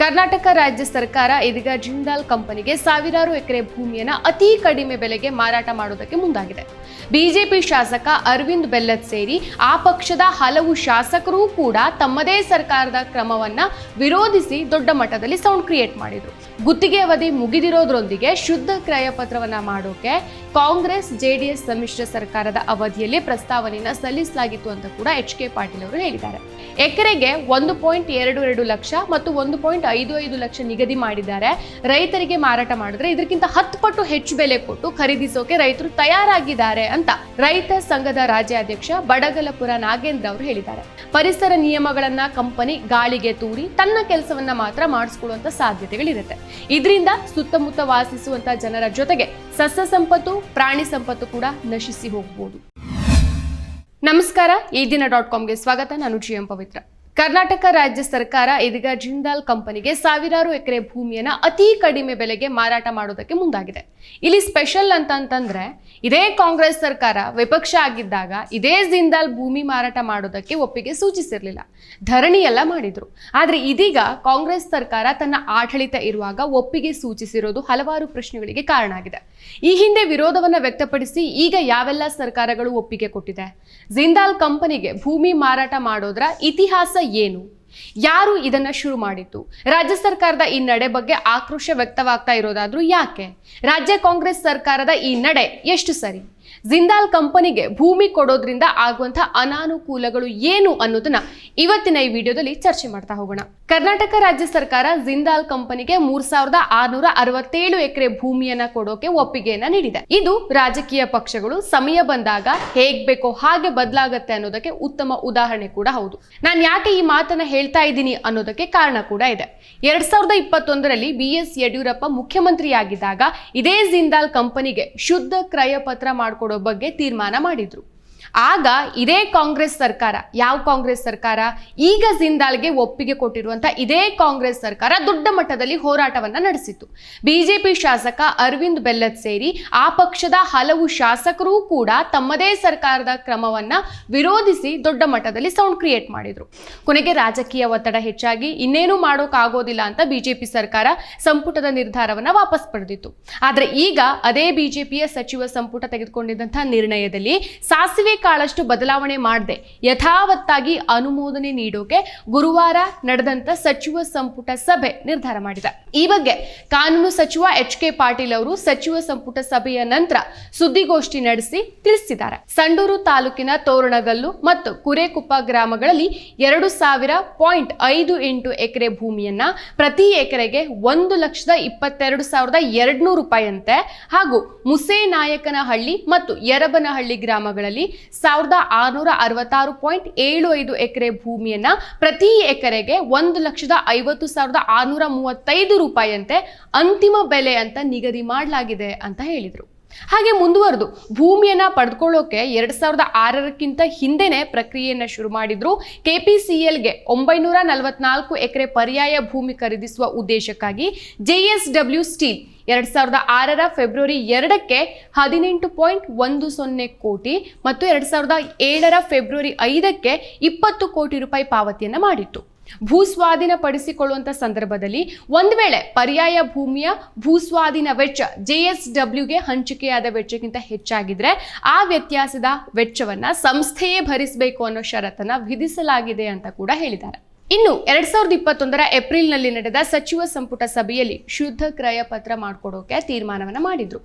ಕರ್ನಾಟಕ ರಾಜ್ಯ ಸರ್ಕಾರ ಇದೀಗ ಜಿಂದಾಲ್ ಕಂಪನಿಗೆ ಸಾವಿರಾರು ಎಕರೆ ಭೂಮಿಯನ್ನ ಅತಿ ಕಡಿಮೆ ಬೆಲೆಗೆ ಮಾರಾಟ ಮಾಡೋದಕ್ಕೆ ಮುಂದಾಗಿದೆ. ಬಿಜೆಪಿ ಶಾಸಕ ಅರವಿಂದ್ ಬೆಲ್ಲದ್ ಸೇರಿ ಆ ಪಕ್ಷದ ಹಲವು ಶಾಸಕರೂ ಕೂಡ ತಮ್ಮದೇ ಸರ್ಕಾರದ ಕ್ರಮವನ್ನ ವಿರೋಧಿಸಿ ದೊಡ್ಡ ಮಟ್ಟದಲ್ಲಿ ಸೌಂಡ್ ಕ್ರಿಯೇಟ್ ಮಾಡಿದ್ರು. ಗುತ್ತಿಗೆ ಅವಧಿ ಮುಗಿದಿರೋದ್ರೊಂದಿಗೆ ಶುದ್ಧ ಕ್ರಯ ಪತ್ರವನ್ನ ಮಾಡೋಕೆ ಕಾಂಗ್ರೆಸ್, ಜೆಡಿಎಸ್ ಸಮ್ಮಿಶ್ರ ಸರ್ಕಾರದ ಅವಧಿಯಲ್ಲಿ ಪ್ರಸ್ತಾವನೆಯನ್ನ ಸಲ್ಲಿಸಲಾಗಿತ್ತು ಅಂತ ಕೂಡ ಎಚ್ ಕೆ ಪಾಟೀಲ್ ಅವರು ಹೇಳಿದ್ದಾರೆ. ಎಕರೆಗೆ ಒಂದು ಪಾಯಿಂಟ್ ಎರಡು ಎರಡು ಲಕ್ಷ ಮತ್ತು ಒಂದು ಪಾಯಿಂಟ್ ಐದು ಐದು ಲಕ್ಷ ನಿಗದಿ ಮಾಡಿದ್ದಾರೆ. ರೈತರಿಗೆ ಮಾರಾಟ ಮಾಡಿದ್ರೆ ಇದಕ್ಕಿಂತ ಹತ್ತು ಪಟ್ಟು ಹೆಚ್ಚು ಬೆಲೆ ಕೊಟ್ಟು ಖರೀದಿಸೋಕೆ ರೈತರು ತಯಾರಾಗಿದ್ದಾರೆ ಅಂತ ರೈತ ಸಂಘದ ರಾಜ್ಯಾಧ್ಯಕ್ಷ ಬಡಗಲಪುರ ನಾಗೇಂದ್ರ ಅವರು ಹೇಳಿದ್ದಾರೆ. ಪರಿಸರ ನಿಯಮಗಳನ್ನ ಕಂಪನಿ ಗಾಳಿಗೆ ತೂರಿ ತನ್ನ ಕೆಲಸವನ್ನ ಮಾತ್ರ ಮಾಡಿಸ್ಕೊಳ್ಳುವಂತ ಸಾಧ್ಯತೆಗಳಿರುತ್ತೆ. ಇದರಿಂದ ಸುತ್ತಮುತ್ತ ವಾಸಿಸುವಂತ ಜನರ ಜೊತೆಗೆ ಸಸ್ಯ ಸಂಪತ್ತು, ಪ್ರಾಣಿ ಸಂಪತ್ತು ಕೂಡ ನಶಿಸಿ ಹೋಗಬಹುದು ನಮಸ್ಕಾರ, ಈ ದಿನ ಡಾಟ್ ಕಾಮ್ಗೆ ಸ್ವಾಗತ. ನಾನು ಜಿ ಎಂ ಪವಿತ್ರ. ಕರ್ನಾಟಕ ರಾಜ್ಯ ಸರ್ಕಾರ ಇದೀಗ ಜಿಂದಾಲ್ ಕಂಪನಿಗೆ ಸಾವಿರಾರು ಎಕರೆ ಭೂಮಿಯನ್ನು ಅತಿ ಕಡಿಮೆ ಬೆಲೆಗೆ ಮಾರಾಟ ಮಾಡೋದಕ್ಕೆ ಮುಂದಾಗಿದೆ. ಇಲ್ಲಿ ಸ್ಪೆಷಲ್ ಅಂತ ಅಂತಂದ್ರೆ ಇದೇ ಕಾಂಗ್ರೆಸ್ ಸರ್ಕಾರ ವಿಪಕ್ಷ ಆಗಿದ್ದಾಗ ಇದೇ ಜಿಂದಾಲ್ ಭೂಮಿ ಮಾರಾಟ ಮಾಡೋದಕ್ಕೆ ಒಪ್ಪಿಗೆ ಸೂಚಿಸಿರಲಿಲ್ಲ. ಧರಣಿ ಎಲ್ಲ ಮಾಡಿದ್ರು. ಆದ್ರೆ ಇದೀಗ ಕಾಂಗ್ರೆಸ್ ಸರ್ಕಾರ ತನ್ನ ಆಡಳಿತ ಇರುವಾಗ ಒಪ್ಪಿಗೆ ಸೂಚಿಸಿರೋದು ಹಲವಾರು ಪ್ರಶ್ನೆಗಳಿಗೆ ಕಾರಣ ಆಗಿದೆ. ಈ ಹಿಂದೆ ವಿರೋಧವನ್ನ ವ್ಯಕ್ತಪಡಿಸಿ ಈಗ ಯಾವೆಲ್ಲ ಸರ್ಕಾರಗಳು ಒಪ್ಪಿಗೆ ಕೊಟ್ಟಿದೆ? ಜಿಂದಾಲ್ ಕಂಪನಿಗೆ ಭೂಮಿ ಮಾರಾಟ ಮಾಡೋದ್ರ ಇತಿಹಾಸ ಏನು? ಯಾರು ಇದನ್ನ ಶುರು ಮಾಡಿತ್ತು ರಾಜ್ಯ ಸರ್ಕಾರದ ಈ ನಡೆ ಬಗ್ಗೆ ಆಕ್ರೋಶ ವ್ಯಕ್ತವಾಗ್ತಾ ಇರೋದಾದ್ರೂ ಯಾಕೆ? ರಾಜ್ಯ ಕಾಂಗ್ರೆಸ್ ಸರ್ಕಾರದ ಈ ನಡೆ ಎಷ್ಟು ಸರಿ? ಜಿಂದಾಲ್ ಕಂಪನಿಗೆ ಭೂಮಿ ಕೊಡೋದ್ರಿಂದ ಆಗುವಂತಹ ಅನಾನುಕೂಲಗಳು ಏನು ಅನ್ನೋದನ್ನ ಇವತ್ತಿನ ಈ ವಿಡಿಯೋದಲ್ಲಿ ಚರ್ಚೆ ಮಾಡ್ತಾ ಹೋಗೋಣ. ಕರ್ನಾಟಕ ರಾಜ್ಯ ಸರ್ಕಾರ ಜಿಂದಾಲ್ ಕಂಪನಿಗೆ ಮೂರ್ ಸಾವಿರದ ಆರ್ನೂರ ಅರವತ್ತೇಳು ಎಕರೆ ಭೂಮಿಯನ್ನ ಕೊಡೋಕೆ ಒಪ್ಪಿಗೆಯನ್ನ ನೀಡಿದೆ. ಇದು ರಾಜಕೀಯ ಪಕ್ಷಗಳು ಸಮಯ ಬಂದಾಗ ಹೇಗ್ ಬೇಕೋ ಹಾಗೆ ಬದಲಾಗತ್ತೆ ಅನ್ನೋದಕ್ಕೆ ಉತ್ತಮ ಉದಾಹರಣೆ ಕೂಡ ಹೌದು. ನಾನು ಯಾಕೆ ಈ ಮಾತನ್ನ ಹೇಳ್ತಾ ಇದ್ದೀನಿ ಅನ್ನೋದಕ್ಕೆ ಕಾರಣ ಕೂಡ ಇದೆ. ಎರಡ್ ಸಾವಿರದ ಇಪ್ಪತ್ತೊಂದರಲ್ಲಿ ಬಿ ಎಸ್ ಯಡಿಯೂರಪ್ಪ ಮುಖ್ಯಮಂತ್ರಿಯಾಗಿದ್ದಾಗ ಇದೇ ಜಿಂದಾಲ್ ಕಂಪನಿಗೆ ಶುದ್ಧ ಕ್ರಯ ಮಾಡಿಕೊಡೋ ಬಗ್ಗೆ ತೀರ್ಮಾನ ಮಾಡಿದ್ರು. ಆಗ ಇದೇ ಕಾಂಗ್ರೆಸ್ ಸರ್ಕಾರ, ಯಾವ ಕಾಂಗ್ರೆಸ್ ಸರ್ಕಾರ? ಈಗ ಜಿಂದಾಲ್ಗೆ ಒಪ್ಪಿಗೆ ಕೊಟ್ಟಿರುವಂತ ಇದೇ ಕಾಂಗ್ರೆಸ್ ಸರ್ಕಾರ ದೊಡ್ಡ ಮಟ್ಟದಲ್ಲಿ ಹೋರಾಟವನ್ನ ನಡೆಸಿತ್ತು. ಬಿಜೆಪಿ ಶಾಸಕ ಅರವಿಂದ್ ಬೆಲ್ಲದ್ ಸೇರಿ ಆ ಪಕ್ಷದ ಹಲವು ಶಾಸಕರೂ ಕೂಡ ತಮ್ಮದೇ ಸರ್ಕಾರದ ಕ್ರಮವನ್ನ ವಿರೋಧಿಸಿ ದೊಡ್ಡ ಮಟ್ಟದಲ್ಲಿ ಸೌಂಡ್ ಕ್ರಿಯೇಟ್ ಮಾಡಿದ್ರು. ಕೊನೆಗೆ ರಾಜಕೀಯ ಒತ್ತಡ ಹೆಚ್ಚಾಗಿ ಇನ್ನೇನು ಮಾಡೋಕ್ಕಾಗೋದಿಲ್ಲ ಅಂತ ಬಿಜೆಪಿ ಸರ್ಕಾರ ಸಂಪುಟದ ನಿರ್ಧಾರವನ್ನ ವಾಪಸ್ ಪಡೆದಿತ್ತು. ಆದ್ರೆ ಈಗ ಅದೇ ಬಿಜೆಪಿಯ ಸಚಿವ ಸಂಪುಟ ತೆಗೆದುಕೊಂಡಿದ್ದಂತಹ ನಿರ್ಣಯದಲ್ಲಿ ಸಾಸಿವೆ ಕಾಳಷ್ಟು ಬದಲಾವಣೆ ಮಾಡದೆ. ಯಥಾವತ್ತಾಗಿ ಅನುಮೋದನೆ ನೀಡೋಕೆ ಗುರುವಾರ ನಡೆದಂತ ಸಚಿವ ಸಂಪುಟ ಸಭೆ ನಿರ್ಧಾರ ಮಾಡಿದೆ. ಈ ಬಗ್ಗೆ ಕಾನೂನು ಸಚಿವ ಎಚ್ ಕೆ ಪಾಟೀಲ್ ಅವರು ಸಚಿವ ಸಂಪುಟ ಸಭೆಯ ನಂತರ ಸುದ್ದಿಗೋಷ್ಠಿ ನಡೆಸಿ ತಿಳಿಸಿದ್ದಾರೆ. ಸಂಡೂರು ತಾಲೂಕಿನ ತೋರಣಗಲ್ಲು ಮತ್ತು ಕುರೆಕುಪ್ಪ ಗ್ರಾಮಗಳಲ್ಲಿ ಎರಡು ಸಾವಿರ ಪಾಯಿಂಟ್ ಐದು ಎಂಟು ಎಕರೆ ಭೂಮಿಯನ್ನ ಪ್ರತಿ ಎಕರೆಗೆ ಒಂದು ಲಕ್ಷದ ಇಪ್ಪತ್ತೆರಡು ಸಾವಿರದ ಎರಡ್ನೂರು ರೂಪಾಯಿಯಂತೆ ಹಾಗೂ ಮುಸೇನಾಯಕನಹಳ್ಳಿ ಮತ್ತು ಯರಬನಹಳ್ಳಿ ಗ್ರಾಮಗಳಲ್ಲಿ ಸಾವಿರದ ಆರುನೂರ ಅರವತ್ತಾರು ಪಾಯಿಂಟ್ ಏಳು ಐದು ಎಕರೆ ಭೂಮಿಯನ್ನ ಪ್ರತಿ ಎಕರೆಗೆ ಒಂದು ಲಕ್ಷದ ಐವತ್ತು ಸಾವಿರದ ಆರುನೂರ ಮೂವತ್ತೈದು ರೂಪಾಯಿಯಂತೆ ಅಂತಿಮ ಬೆಲೆ ಅಂತ ನಿಗದಿ ಮಾಡಲಾಗಿದೆ ಅಂತ ಹೇಳಿದರು. ಹಾಗೆ ಮುಂದುವರೆದು, ಭೂಮಿಯನ್ನ ಪಡೆದುಕೊಳ್ಳೋಕೆ ಎರಡ್ ಸಾವಿರದ ಆರರಕ್ಕಿಂತ ಹಿಂದೆನೆ ಪ್ರಕ್ರಿಯೆಯನ್ನ ಶುರು ಮಾಡಿದ್ರು. ಕೆಪಿಸಿಎಲ್ಗೆ ಒಂಬೈನೂರ ನಲವತ್ನಾಲ್ಕು ಎಕರೆ ಪರ್ಯಾಯ ಭೂಮಿ ಖರೀದಿಸುವ ಉದ್ದೇಶಕ್ಕಾಗಿ ಜೆಎಸ್ಡಬ್ಲ್ಯೂ ಸ್ಟೀಲ್ ಎರಡ್ ಸಾವಿರದ ಆರರ ಫೆಬ್ರವರಿ ಎರಡಕ್ಕೆ ಹದಿನೆಂಟು ಪಾಯಿಂಟ್ ಒಂದು ಸೊನ್ನೆ ಕೋಟಿ ಮತ್ತು ಎರಡ್ ಸಾವಿರದ ಏಳರ ಫೆಬ್ರವರಿ ಐದಕ್ಕೆ ಇಪ್ಪತ್ತು ಕೋಟಿ ರೂಪಾಯಿ ಪಾವತಿಯನ್ನು ಮಾಡಿತ್ತು. ಭೂಸ್ವಾಧೀನ ಪಡಿಸಿಕೊಳ್ಳುವಂಥ ಸಂದರ್ಭದಲ್ಲಿ ಒಂದು ವೇಳೆ ಪರ್ಯಾಯ ಭೂಮಿಯ ಭೂಸ್ವಾಧೀನ ವೆಚ್ಚ ಜೆ ಎಸ್ ಡಬ್ಲ್ಯೂಗೆ ಹಂಚಿಕೆಯಾದ ವೆಚ್ಚಕ್ಕಿಂತ ಹೆಚ್ಚಾಗಿದ್ರೆ ಆ ವ್ಯತ್ಯಾಸದ ವೆಚ್ಚವನ್ನ ಸಂಸ್ಥೆಯೇ ಭರಿಸಬೇಕು ಅನ್ನೋ ಷರತ್ತನ್ನು ವಿಧಿಸಲಾಗಿದೆ ಅಂತ ಕೂಡ ಹೇಳಿದ್ದಾರೆ. ಇನ್ನು ಎರಡ್ ಸಾವಿರದ ಇಪ್ಪತ್ತೊಂದರ ಏಪ್ರಿಲ್ನಲ್ಲಿ ನಡೆದ ಸಚಿವ ಸಂಪುಟ ಸಭೆಯಲ್ಲಿ ಶುದ್ಧ ಕ್ರಯ ಪತ್ರ ಮಾಡಿಕೊಡೋಕೆ ತೀರ್ಮಾನವನ್ನ ಮಾಡಿದ್ರು.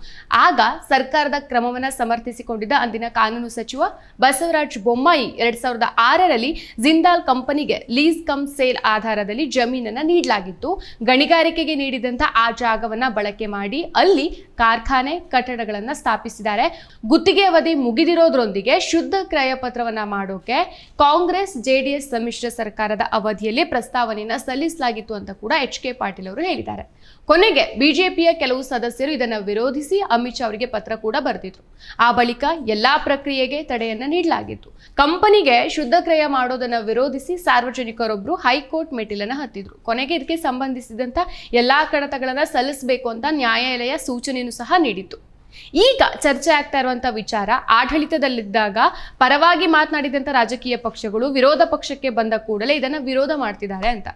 ಆಗ ಸರ್ಕಾರದ ಕ್ರಮವನ್ನ ಸಮರ್ಥಿಸಿಕೊಂಡಿದ್ದ ಅಂದಿನ ಕಾನೂನು ಸಚಿವ ಬಸವರಾಜ್ ಬೊಮ್ಮಾಯಿ ಎರಡ್ ಸಾವಿರದ ಆರರಲ್ಲಿ ಜಿಂದಾಲ್ ಕಂಪನಿಗೆ ಲೀಸ್ ಕಮ್ ಸೇಲ್ ಆಧಾರದಲ್ಲಿ ಜಮೀನನ್ನ ನೀಡಲಾಗಿತ್ತು. ಗಣಿಗಾರಿಕೆಗೆ ನೀಡಿದಂತ ಆ ಜಾಗವನ್ನ ಬಳಕೆ ಮಾಡಿ ಅಲ್ಲಿ ಕಾರ್ಖಾನೆ ಕಟ್ಟಡಗಳನ್ನ ಸ್ಥಾಪಿಸಿದ್ದಾರೆ. ಗುತ್ತಿಗೆ ಅವಧಿ ಮುಗಿದಿರೋದ್ರೊಂದಿಗೆ ಶುದ್ಧ ಕ್ರಯ ಪತ್ರವನ್ನ ಮಾಡೋಕೆ ಕಾಂಗ್ರೆಸ್ ಜೆಡಿಎಸ್ ಸಮ್ಮಿಶ್ರ ಸರ್ಕಾರದ ಅವಧಿಯಲ್ಲಿ ಪ್ರಸ್ತಾವನೆಯನ್ನ ಸಲ್ಲಿಸಲಾಗಿತ್ತು ಅಂತ ಕೂಡ ಎಚ್ ಕೆ ಪಾಟೀಲ್ ಅವರು ಹೇಳಿದ್ದಾರೆ. ಕೊನೆಗೆ ಬಿಜೆಪಿಯ ಕೆಲವು ಸದಸ್ಯರು ಇದನ್ನ ವಿರೋಧಿಸಿ ಅಮಿತ್ ಶಾ ಅವರಿಗೆ ಪತ್ರ ಕೂಡ ಬರೆದಿದ್ರು. ಆ ಬಳಿಕ ಎಲ್ಲಾ ಪ್ರಕ್ರಿಯೆಗೆ ತಡೆಯನ್ನ ನೀಡಲಾಗಿತ್ತು. ಕಂಪನಿಗೆ ಶುದ್ಧ ಕ್ರಯ ಮಾಡೋದನ್ನ ವಿರೋಧಿಸಿ ಸಾರ್ವಜನಿಕರೊಬ್ರು ಹೈಕೋರ್ಟ್ ಮೆಟ್ಟಿಲನ್ನ ಹತ್ತಿದ್ರು. ಕೊನೆಗೆ ಇದಕ್ಕೆ ಸಂಬಂಧಿಸಿದಂತ ಎಲ್ಲಾ ಕಡತಗಳನ್ನ ಸಲ್ಲಿಸಬೇಕು ಅಂತ ನ್ಯಾಯಾಲಯ ಸೂಚನೆಯನ್ನು ಸಹ ನೀಡಿತ್ತು. ಈಗ ಚರ್ಚೆ ಆಗ್ತಾ ಇರುವಂತ ವಿಚಾರ ಆಡಳಿತದಲ್ಲಿದ್ದಾಗ ಪರವಾಗಿ ಮಾತನಾಡಿದಂತ ರಾಜಕೀಯ ಪಕ್ಷಗಳು ವಿರೋಧ ಪಕ್ಷಕ್ಕೆ ಬಂದ ಕೂಡಲೇ ಇದನ್ನ ವಿರೋಧ ಮಾಡ್ತಿದ್ದಾರೆ ಅಂತ.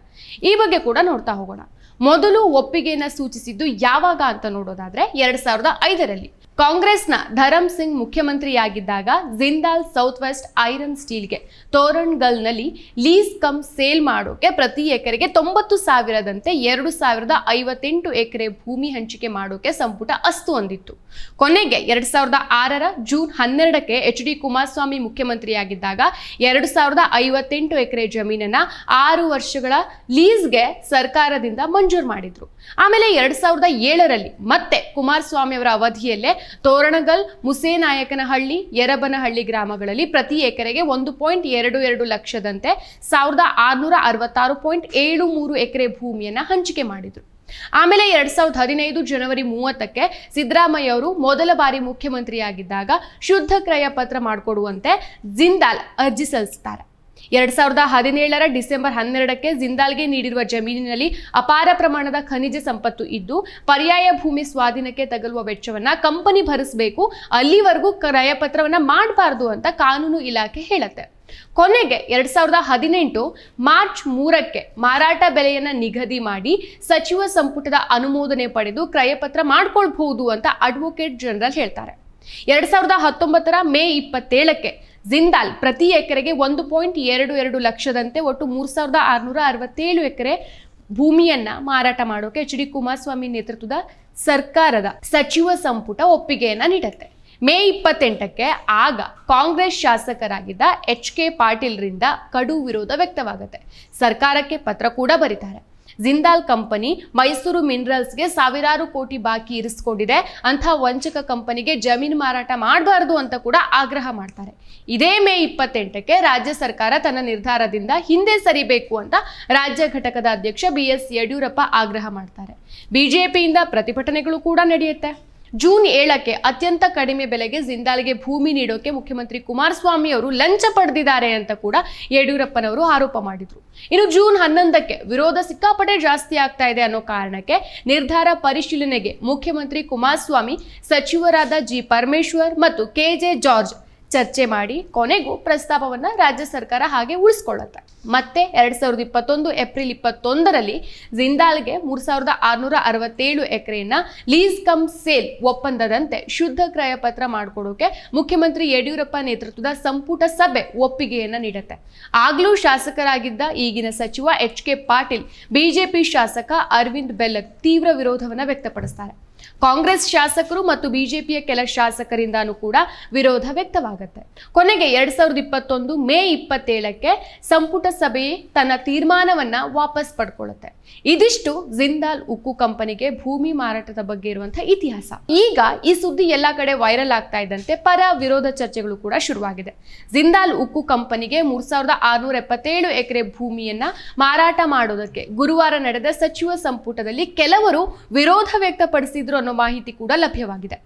ಈ ಬಗ್ಗೆ ಕೂಡ ನೋಡ್ತಾ ಹೋಗೋಣ. ಮೊದಲು ಒಪ್ಪಿಗೆಯನ್ನ ಸೂಚಿಸಿದ್ದು ಯಾವಾಗ ಅಂತ ನೋಡೋದಾದ್ರೆ ಎರಡ್ ಸಾವಿರದ ಐದರಲ್ಲಿ. ಕಾಂಗ್ರೆಸ್ನ ಧರಮ್ ಸಿಂಗ್ ಮುಖ್ಯಮಂತ್ರಿಯಾಗಿದ್ದಾಗ ಜಿಂದಾಲ್ ಸೌತ್ ವೆಸ್ಟ್ ಐರನ್ ಸ್ಟೀಲ್ಗೆ, ತೋರಣಗಲ್ನಲ್ಲಿ ಲೀಸ್ ಕಮ್ ಸೇಲ್ ಮಾಡೋಕೆ ಪ್ರತಿ ಎಕರೆಗೆ ತೊಂಬತ್ತು ಸಾವಿರದಂತೆ ಎರಡು ಸಾವಿರದ ಐವತ್ತೆಂಟು ಎಕರೆ ಭೂಮಿ ಹಂಚಿಕೆ ಮಾಡೋಕೆ ಸಂಪುಟ ಅಸ್ತು ಹೊಂದಿತ್ತು. ಕೊನೆಗೆ ಎರಡ್ ಸಾವಿರದ ಆರರ ಜೂನ್ ಹನ್ನೆರಡಕ್ಕೆ ಎಚ್ ಡಿ ಕುಮಾರಸ್ವಾಮಿ ಮುಖ್ಯಮಂತ್ರಿಯಾಗಿದ್ದಾಗ ಎರಡು ಸಾವಿರದ ಐವತ್ತೆಂಟು ಎಕರೆ ಜಮೀನನ್ನ ಆರು ವರ್ಷಗಳ ಲೀಸ್ಗೆ ಸರ್ಕಾರದಿಂದ ಮಂಜೂರು ಮಾಡಿದ್ರು. ಆಮೇಲೆ ಎರಡ್ ಸಾವಿರದ ಏಳರಲ್ಲಿ ಮತ್ತೆ ಕುಮಾರಸ್ವಾಮಿ ಅವರ ಅವಧಿಯಲ್ಲೇ ತೋರಣಗಲ್ ಮುಸೇನಾಯಕನಹಳ್ಳಿ ಯರಬನಹಳ್ಳಿ ಗ್ರಾಮಗಳಲ್ಲಿ ಪ್ರತಿ ಎಕರೆಗೆ ಒಂದು ಪಾಯಿಂಟ್ ಎರಡು ಎರಡು ಲಕ್ಷದಂತೆ ಸಾವಿರದ ಆರುನೂರ ಅರವತ್ತಾರು ಪಾಯಿಂಟ್ ಏಳು ಮೂರು ಎಕರೆ ಭೂಮಿಯನ್ನು ಹಂಚಿಕೆ ಮಾಡಿದ್ರು. ಆಮೇಲೆ ಎರಡ್ ಸಾವಿರದ ಹದಿನೈದು ಜನವರಿ ಮೂವತ್ತಕ್ಕೆ ಸಿದ್ದರಾಮಯ್ಯ ಅವರು ಮೊದಲ ಬಾರಿ ಮುಖ್ಯಮಂತ್ರಿಯಾಗಿದ್ದಾಗ ಶುದ್ಧ ಕ್ರಯ ಪತ್ರ ಮಾಡಿಕೊಡುವಂತೆ ಜಿಂದಾಲ್ ಅರ್ಜಿ ಸಲ್ಲಿಸ್ತಾರೆ. ಎರಡ್ ಸಾವಿರದ ಹದಿನೇಳರ ಡಿಸೆಂಬರ್ ಹನ್ನೆರಡಕ್ಕೆ ಜಿಂದಾಲ್ಗೆ ನೀಡಿರುವ ಜಮೀನಿನಲ್ಲಿ ಅಪಾರ ಪ್ರಮಾಣದ ಖನಿಜ ಸಂಪತ್ತು ಇದ್ದು, ಪರ್ಯಾಯ ಭೂಮಿ ಸ್ವಾಧೀನಕ್ಕೆ ತಗಲುವ ವೆಚ್ಚವನ್ನ ಕಂಪನಿ ಭರಿಸಬೇಕು, ಅಲ್ಲಿವರೆಗೂ ಕ್ರಯಪತ್ರವನ್ನ ಪತ್ರವನ್ನ ಮಾಡಬಾರ್ದು ಅಂತ ಕಾನೂನು ಇಲಾಖೆ ಹೇಳುತ್ತೆ. ಕೊನೆಗೆ ಎರಡ್ ಸಾವಿರದ ಹದಿನೆಂಟು ಮಾರ್ಚ್ ಮೂರಕ್ಕೆ ಮಾರಾಟ ಬೆಲೆಯನ್ನ ನಿಗದಿ ಮಾಡಿ ಸಚಿವ ಸಂಪುಟದ ಅನುಮೋದನೆ ಪಡೆದು ಕ್ರಯಪತ್ರ ಮಾಡ್ಕೊಳ್ಬಹುದು ಅಂತ ಅಡ್ವೊಕೇಟ್ ಜನರಲ್ ಹೇಳ್ತಾರೆ. ಎರಡ್ ಸಾವಿರದ ಹತ್ತೊಂಬತ್ತರ ಮೇ ಇಪ್ಪತ್ತೇಳಕ್ಕೆ ಜಿಂದಾಲ್ ಪ್ರತಿ ಎಕರೆಗೆ ಒಂದು ಪಾಯಿಂಟ್ ಎರಡು ಎರಡು ಲಕ್ಷದಂತೆ ಒಟ್ಟು ಮೂರು ಸಾವಿರದ ಆರುನೂರ ಅರವತ್ತೇಳು ಎಕರೆ ಭೂಮಿಯನ್ನ ಮಾರಾಟ ಮಾಡೋಕೆ ಎಚ್ ಡಿ ಕುಮಾರಸ್ವಾಮಿ ನೇತೃತ್ವದ ಸರ್ಕಾರದ ಸಚಿವ ಸಂಪುಟ ಒಪ್ಪಿಗೆಯನ್ನ ನೀಡುತ್ತೆ. ಮೇ ಇಪ್ಪತ್ತೆಂಟಕ್ಕೆ ಆಗ ಕಾಂಗ್ರೆಸ್ ಶಾಸಕರಾಗಿದ್ದ ಎಚ್ ಕೆ ಪಾಟೀಲ್ರಿಂದ ಕಡು ವಿರೋಧ ವ್ಯಕ್ತವಾಗುತ್ತೆ. ಸರ್ಕಾರಕ್ಕೆ ಪತ್ರ ಕೂಡ ಬರೀತಾರೆ. ಜಿಂದಾಲ್ ಕಂಪನಿ ಮೈಸೂರು ಮಿನರಲ್ಸ್ಗೆ ಸಾವಿರಾರು ಕೋಟಿ ಬಾಕಿ ಇರಿಸ್ಕೊಂಡಿದೆ. ಅಂತಹ ವಂಚಕ ಕಂಪನಿಗೆ ಜಮೀನು ಮಾರಾಟ ಮಾಡಬಾರದು ಅಂತ ಕೂಡ ಆಗ್ರಹ ಮಾಡ್ತಾರೆ. ಇದೇ ಮೇ ಇಪ್ಪತ್ತೆಂಟಕ್ಕೆ ರಾಜ್ಯ ಸರ್ಕಾರ ತನ್ನ ನಿರ್ಧಾರದಿಂದ ಹಿಂದೆ ಸರಿಬೇಕು ಅಂತ ರಾಜ್ಯ ಘಟಕದ ಅಧ್ಯಕ್ಷ ಬಿ ಎಸ್ ಯಡಿಯೂರಪ್ಪ ಆಗ್ರಹ ಮಾಡ್ತಾರೆ. ಬಿಜೆಪಿಯಿಂದ ಪ್ರತಿಭಟನೆಗಳು ಕೂಡ ನಡೆಯುತ್ತೆ. ಜೂನ್ ಏಳಕ್ಕೆ ಅತ್ಯಂತ ಕಡಿಮೆ ಬೆಲೆಗೆ ಜಿಂದಾಲ್ಗೆ ಭೂಮಿ ನೀಡೋಕೆ ಮುಖ್ಯಮಂತ್ರಿ ಕುಮಾರಸ್ವಾಮಿ ಅವರು ಲಂಚ ಪಡೆದಿದ್ದಾರೆ ಅಂತ ಕೂಡ ಯಡಿಯೂರಪ್ಪನವರು ಆರೋಪ ಮಾಡಿದ್ರು. ಇನ್ನು ಜೂನ್ ಹನ್ನೊಂದಕ್ಕೆ ವಿರೋಧ ಸಿಕ್ಕಾಪಟ್ಟೆ ಜಾಸ್ತಿ ಆಗ್ತಾ ಇದೆ ಅನ್ನೋ ಕಾರಣಕ್ಕೆ ನಿರ್ಧಾರ ಪರಿಶೀಲನೆಗೆ ಮುಖ್ಯಮಂತ್ರಿ ಕುಮಾರಸ್ವಾಮಿ ಸಚಿವರಾದ ಜಿ ಪರಮೇಶ್ವರ್ ಮತ್ತು ಕೆ ಜೆ ಜಾರ್ಜ್ ಚರ್ಚೆ ಮಾಡಿ ಕೊನೆಗೂ ಪ್ರಸ್ತಾಪವನ್ನ ರಾಜ್ಯ ಸರ್ಕಾರ ಹಾಗೆ ಉಳಿಸ್ಕೊಳ್ಳುತ್ತೆ. ಮತ್ತೆ ಎರಡ್ ಸಾವಿರದ ಇಪ್ಪತ್ತೊಂದು ಏಪ್ರಿಲ್ ಇಪ್ಪತ್ತೊಂದರಲ್ಲಿ ಜಿಂದಾಲ್ಗೆ ಮೂರ್ ಸಾವಿರದ ಆರುನೂರ ಅರವತ್ತೇಳು ಎಕರೆಯನ್ನ ಲೀಸ್ ಕಮ್ ಸೇಲ್ ಒಪ್ಪಂದದಂತೆ ಶುದ್ಧ ಕ್ರಯ ಪತ್ರ ಮಾಡಿಕೊಡೋಕೆ ಮುಖ್ಯಮಂತ್ರಿ ಯಡಿಯೂರಪ್ಪ ನೇತೃತ್ವದ ಸಂಪುಟ ಸಭೆ ಒಪ್ಪಿಗೆಯನ್ನ ನೀಡುತ್ತೆ. ಆಗ್ಲೂ ಶಾಸಕರಾಗಿದ್ದ ಈಗಿನ ಸಚಿವ ಎಚ್ ಕೆ ಪಾಟೀಲ್, ಬಿಜೆಪಿ ಶಾಸಕ ಅರವಿಂದ್ ಬೆಲ್ಲಕ್ ತೀವ್ರ ವಿರೋಧವನ್ನ ವ್ಯಕ್ತಪಡಿಸ್ತಾರೆ. ಕಾಂಗ್ರೆಸ್ ಶಾಸಕರು ಮತ್ತು ಬಿಜೆಪಿಯ ಕೆಲ ಶಾಸಕರಿಂದಾನೂ ಕೂಡ ವಿರೋಧ ವ್ಯಕ್ತವಾಗುತ್ತೆ. ಕೊನೆಗೆ ಎರಡ್ ಸಾವಿರದ ಇಪ್ಪತ್ತೊಂದು ಮೇ ಇಪ್ಪತ್ತೇಳಕ್ಕೆ ಸಂಪುಟ ಸಭೆ ತನ್ನ ತೀರ್ಮಾನವನ್ನ ವಾಪಸ್ ಪಡ್ಕೊಳ್ಳುತ್ತೆ. ಇದಿಷ್ಟು ಜಿಂದಾಲ್ ಉಕ್ಕು ಕಂಪನಿಗೆ ಭೂಮಿ ಮಾರಾಟದ ಬಗ್ಗೆ ಇರುವಂತಹ ಇತಿಹಾಸ. ಈಗ ಈ ಸುದ್ದಿ ಎಲ್ಲಾ ಕಡೆ ವೈರಲ್ ಆಗ್ತಾ ಇದ್ದಂತೆ ಪರ ವಿರೋಧ ಚರ್ಚೆಗಳು ಕೂಡ ಶುರುವಾಗಿದೆ. ಜಿಂದಾಲ್ ಉಕ್ಕು ಕಂಪನಿಗೆ ಮೂರ್ ಸಾವಿರದ ಆರುನೂರ ಎಪ್ಪತ್ತೇಳು ಎಕರೆ ಭೂಮಿಯನ್ನ ಮಾರಾಟ ಮಾಡೋದಕ್ಕೆ ಗುರುವಾರ ನಡೆದ ಸಚಿವ ಸಂಪುಟದಲ್ಲಿ ಕೆಲವರು ವಿರೋಧ ವ್ಯಕ್ತಪಡಿಸಿದ್ರು ಅನ್ನೋ ಮಾಹಿತಿ ಕೂಡ ಲಭ್ಯವಾಗಿದೆ.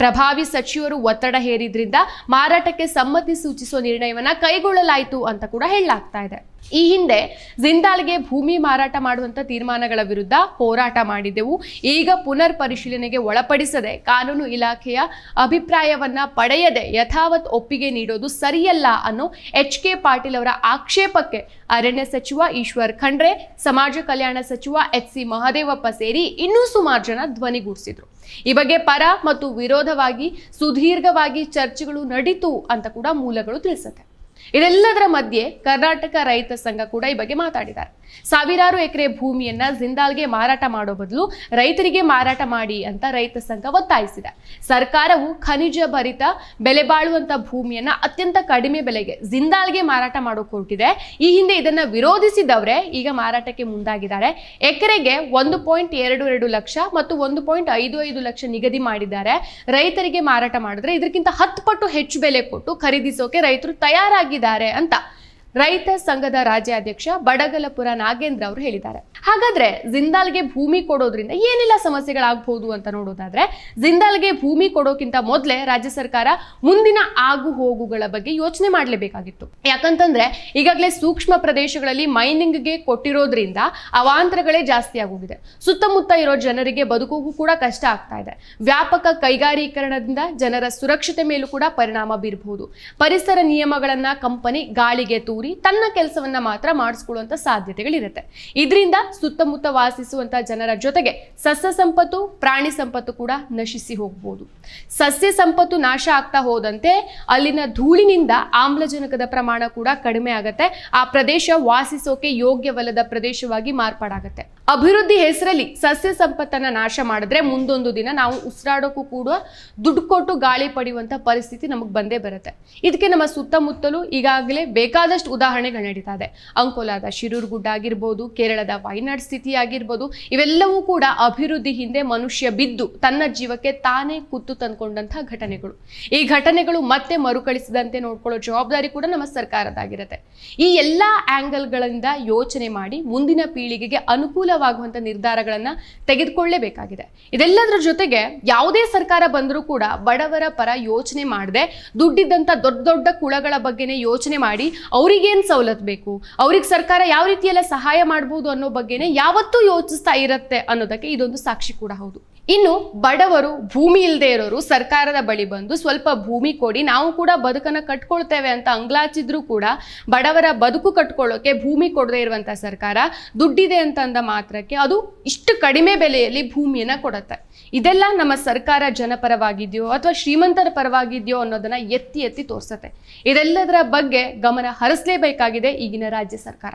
ಪ್ರಭಾವಿ ಸಚಿವರು ಒತ್ತಡ ಹೇರಿದ್ರಿಂದ ಮಾರಾಟಕ್ಕೆ ಸಮ್ಮತಿ ಸೂಚಿಸುವ ನಿರ್ಣಯವನ್ನ ಕೈಗೊಳ್ಳಲಾಯಿತು ಅಂತ ಕೂಡ ಹೇಳಲಾಗ್ತಾ ಇದೆ. ಈ ಹಿಂದೆ ಜಿಂದಾಲ್ಗೆ ಭೂಮಿ ಮಾರಾಟ ಮಾಡುವಂತ ತೀರ್ಮಾನಗಳ ವಿರುದ್ಧ ಹೋರಾಟ ಮಾಡಿದೆವು. ಈಗ ಪುನರ್ ಪರಿಶೀಲನೆಗೆ ಒಳಪಡಿಸದೆ ಕಾನೂನು ಇಲಾಖೆಯ ಅಭಿಪ್ರಾಯವನ್ನ ಪಡೆಯದೆ ಯಥಾವತ್ ಒಪ್ಪಿಗೆ ನೀಡೋದು ಸರಿಯಲ್ಲ ಅನ್ನೋ ಎಚ್ ಕೆ ಪಾಟೀಲ್ ಅವರ ಆಕ್ಷೇಪಕ್ಕೆ ಅರಣ್ಯ ಸಚಿವ ಈಶ್ವರ್ ಖಂಡ್ರೆ, ಸಮಾಜ ಕಲ್ಯಾಣ ಸಚಿವ ಎಚ್ ಸಿ ಮಹದೇವಪ್ಪ ಸೇರಿ ಇನ್ನೂ ಸುಮಾರು ಜನ ಧ್ವನಿಗೂಡಿಸಿದ್ರು ಈ ಬಗ್ಗೆ ಪರ ಮತ್ತು ವಿರೋಧವಾಗಿ, ಸುದೀರ್ಘವಾಗಿ ಚರ್ಚೆಗಳು ನಡೀತು ಅಂತ ಕೂಡ ಮೂಲಗಳು ತಿಳಿಸುತ್ತೆ. ಇದೆಲ್ಲದರ ಮಧ್ಯೆ ಕರ್ನಾಟಕ ರೈತ ಸಂಘ ಕೂಡ ಈ ಬಗ್ಗೆ ಮಾತಾಡಿದ್ದಾರೆ. ಸಾವಿರಾರು ಎಕರೆ ಭೂಮಿಯನ್ನ ಜಿಂದಾಲ್ಗೆ ಮಾರಾಟ ಮಾಡೋ ಬದಲು ರೈತರಿಗೆ ಮಾರಾಟ ಮಾಡಿ ಅಂತ ರೈತ ಸಂಘ ಒತ್ತಾಯಿಸಿದೆ. ಸರ್ಕಾರವು ಖನಿಜ ಭರಿತ ಬೆಲೆ ಬಾಳುವಂತ ಭೂಮಿಯನ್ನ ಅತ್ಯಂತ ಕಡಿಮೆ ಬೆಲೆಗೆ ಜಿಂದಾಲ್ಗೆ ಮಾರಾಟ ಮಾಡೋ ಕೊಟ್ಟಿದೆ ಈ ಹಿಂದೆ ಇದನ್ನ ವಿರೋಧಿಸಿದವರೇ ಈಗ ಮಾರಾಟಕ್ಕೆ ಮುಂದಾಗಿದ್ದಾರೆ. ಎಕರೆಗೆ ಒಂದು ಪಾಯಿಂಟ್ ಎರಡು ಎರಡು ಲಕ್ಷ ಮತ್ತು ಒಂದು ಪಾಯಿಂಟ್ ಐದು ಐದು ಲಕ್ಷ ನಿಗದಿ ಮಾಡಿದ್ದಾರೆ. ರೈತರಿಗೆ ಮಾರಾಟ ಮಾಡಿದ್ರೆ ಇದಕ್ಕಿಂತ ಹತ್ತು ಪಟ್ಟು ಹೆಚ್ಚು ಬೆಲೆ ಕೊಟ್ಟು ಖರೀದಿಸೋಕೆ ರೈತರು ತಯಾರಾಗಿದ್ದಾರೆ. ಅಂತ. ರೈತ ಸಂಘದ ರಾಜ್ಯಾಧ್ಯಕ್ಷ ಬಡಗಲಪುರ ನಾಗೇಂದ್ರ ಅವರು ಹೇಳಿದ್ದಾರೆ. ಹಾಗಾದ್ರೆ ಜಿಂದಾಲ್ಗೆ ಭೂಮಿ ಕೊಡೋದ್ರಿಂದ ಏನೆಲ್ಲ ಸಮಸ್ಯೆಗಳಾಗಬಹುದು ಅಂತ ನೋಡೋದಾದ್ರೆ, ಜಿಂದಾಲ್ಗೆ ಭೂಮಿ ಕೊಡೋಕ್ಕಿಂತ ಮೊದಲೇ ರಾಜ್ಯ ಸರ್ಕಾರ ಮುಂದಿನ ಆಗು ಹೋಗುಗಳ ಬಗ್ಗೆ ಯೋಚನೆ ಮಾಡಲೇಬೇಕಾಗಿತ್ತು. ಯಾಕಂತಂದ್ರೆ ಈಗಾಗಲೇ ಸೂಕ್ಷ್ಮ ಪ್ರದೇಶಗಳಲ್ಲಿ ಮೈನಿಂಗ್ಗೆ ಕೊಟ್ಟಿರೋದ್ರಿಂದ ಅವಾಂತರಗಳೇ ಜಾಸ್ತಿ ಆಗೋಗಿದೆ. ಸುತ್ತಮುತ್ತ ಇರೋ ಜನರಿಗೆ ಬದುಕೋಗೂ ಕೂಡ ಕಷ್ಟ ಆಗ್ತಾ ಇದೆ. ವ್ಯಾಪಕ ಕೈಗಾರೀಕರಣದಿಂದ ಜನರ ಸುರಕ್ಷತೆ ಮೇಲೂ ಕೂಡ ಪರಿಣಾಮ ಬೀರಬಹುದು ಪರಿಸರ ನಿಯಮಗಳನ್ನ ಕಂಪನಿ ಗಾಳಿಗೆ ತನ್ನ ಕೆಲಸವನ್ನ ಮಾತ್ರ ಮಾಡಿಸ್ಕೊಳ್ಳುವಂತ ಸಾಧ್ಯತೆಗಳಿರುತ್ತೆ. ಇದರಿಂದ ಸುತ್ತಮುತ್ತ ವಾಸಿಸುವಂತ ಜನರ ಜೊತೆಗೆ ಸಸ್ಯ ಸಂಪತ್ತು, ಪ್ರಾಣಿ ಸಂಪತ್ತು ಕೂಡ ನಶಿಸಿ ಹೋಗಬಹುದು ಸಸ್ಯ ಸಂಪತ್ತು ನಾಶ ಆಗ್ತಾ ಹೋದಂತೆ ಅಲ್ಲಿನ ಧೂಳಿನಿಂದ ಆಮ್ಲಜನಕದ ಪ್ರಮಾಣ ಕೂಡ ಕಡಿಮೆ ಆಗತ್ತೆ. ಆ ಪ್ರದೇಶ ವಾಸಿಸೋಕೆ ಯೋಗ್ಯವಲ್ಲದ ಪ್ರದೇಶವಾಗಿ ಮಾರ್ಪಾಡಾಗತ್ತೆ. ಅಭಿವೃದ್ಧಿ ಹೆಸರಲ್ಲಿ ಸಸ್ಯ ಸಂಪತ್ತನ್ನ ನಾಶ ಮಾಡಿದ್ರೆ ಮುಂದೊಂದು ದಿನ ನಾವು ಉಸಿರಾಡೋಕ್ಕೂ ಕೂಡ ದುಡ್ಡು ಕೊಟ್ಟು ಗಾಳಿ ಪಡೆಯುವಂತ ಪರಿಸ್ಥಿತಿ ನಮಗೆ ಬಂದೇ ಬರುತ್ತೆ. ಇದಕ್ಕೆ ನಮ್ಮ ಸುತ್ತಮುತ್ತಲು ಈಗಾಗಲೇ ಬೇಕಾದಷ್ಟು ಉದಾಹರಣೆಗಳು ನಡೀತಾ ಇದೆ. ಅಂಕೋಲಾದ ಶಿರೂರ್ಗುಡ್ಡ ಆಗಿರ್ಬೋದು, ಕೇರಳದ ವೈನಾಡ್ ಸ್ಥಿತಿ ಆಗಿರ್ಬೋದು, ಇವೆಲ್ಲವೂ ಕೂಡ ಅಭಿವೃದ್ಧಿ ಹಿಂದೆ ಮನುಷ್ಯ ಬಿದ್ದು ತನ್ನ ಜೀವಕ್ಕೆ ತಾನೇ ಕುತ್ತು ತಂದ್ಕೊಂಡಂತಹ ಘಟನೆಗಳು. ಈ ಘಟನೆಗಳು ಮತ್ತೆ ಮರುಕಳಿಸದಂತೆ ನೋಡ್ಕೊಳ್ಳೋ ಜವಾಬ್ದಾರಿ ಕೂಡ ನಮ್ಮ ಸರ್ಕಾರದಾಗಿರುತ್ತೆ ಈ ಎಲ್ಲ ಆಂಗಲ್ಗಳಿಂದ ಯೋಚನೆ ಮಾಡಿ ಮುಂದಿನ ಪೀಳಿಗೆಗೆ ಅನುಕೂಲವಾಗುವಂತ ನಿರ್ಧಾರಗಳನ್ನ ತೆಗೆದುಕೊಳ್ಳೇಬೇಕಾಗಿದೆ. ಇದೆಲ್ಲದರ ಜೊತೆಗೆ ಯಾವುದೇ ಸರ್ಕಾರ ಬಂದರೂ ಕೂಡ ಬಡವರ ಪರ ಯೋಚನೆ ಮಾಡದೆ ದುಡ್ಡಿದ್ದಂಥ ದೊಡ್ಡ ದೊಡ್ಡ ಕುಳಗಳ ಬಗ್ಗೆನೇ ಯೋಚನೆ ಮಾಡಿ ಅವ್ರಿಗೇನು ಸವಲತ್ತು ಬೇಕು? ಅವ್ರಿಗೆ ಸರ್ಕಾರ ಯಾವ ರೀತಿಯೆಲ್ಲ ಸಹಾಯ ಮಾಡ್ಬೋದು ಅನ್ನೋ ಬಗ್ಗೆನೇ ಯಾವತ್ತೂ ಯೋಚಿಸ್ತಾ ಇರುತ್ತೆ ಅನ್ನೋದಕ್ಕೆ ಇದೊಂದು ಸಾಕ್ಷಿ ಕೂಡ ಹೌದು. ಇನ್ನು ಬಡವರು ಭೂಮಿ ಇಲ್ಲದೆ ಇರೋರು ಸರ್ಕಾರದ ಬಳಿ ಬಂದು ಸ್ವಲ್ಪ ಭೂಮಿ ಕೊಡಿ, ನಾವು ಕೂಡ ಬದುಕನ್ನು ಕಟ್ಕೊಳ್ತೇವೆ ಅಂತ ಅಂಗ್ಲಾಚಿದ್ರೂ ಕೂಡ ಬಡವರ ಬದುಕು ಕಟ್ಕೊಳ್ಳೋಕೆ ಭೂಮಿ ಕೊಡದೇ ಇರುವಂಥ ಸರ್ಕಾರ ದುಡ್ಡಿದೆ ಅಂತ ಅಂದ ಮಾತ್ರಕ್ಕೆ ಅದು ಇಷ್ಟು ಕಡಿಮೆ ಬೆಲೆಯಲ್ಲಿ ಭೂಮಿಯನ್ನು ಕೊಡುತ್ತೆ. ಇದೆಲ್ಲ ನಮ್ಮ ಸರ್ಕಾರ ಜನಪರವಾಗಿದೆಯೋ ಅಥವಾ ಶ್ರೀಮಂತರ ಪರವಾಗಿದೆಯೋ ಅನ್ನೋದನ್ನ ಎತ್ತಿ ಎತ್ತಿ ತೋರಿಸುತ್ತೆ. ಇದೆಲ್ಲದರ ಬಗ್ಗೆ ಗಮನ ಹರಿಸಲೇಬೇಕಾಗಿದೆ ಈಗಿನ ರಾಜ್ಯ ಸರ್ಕಾರ.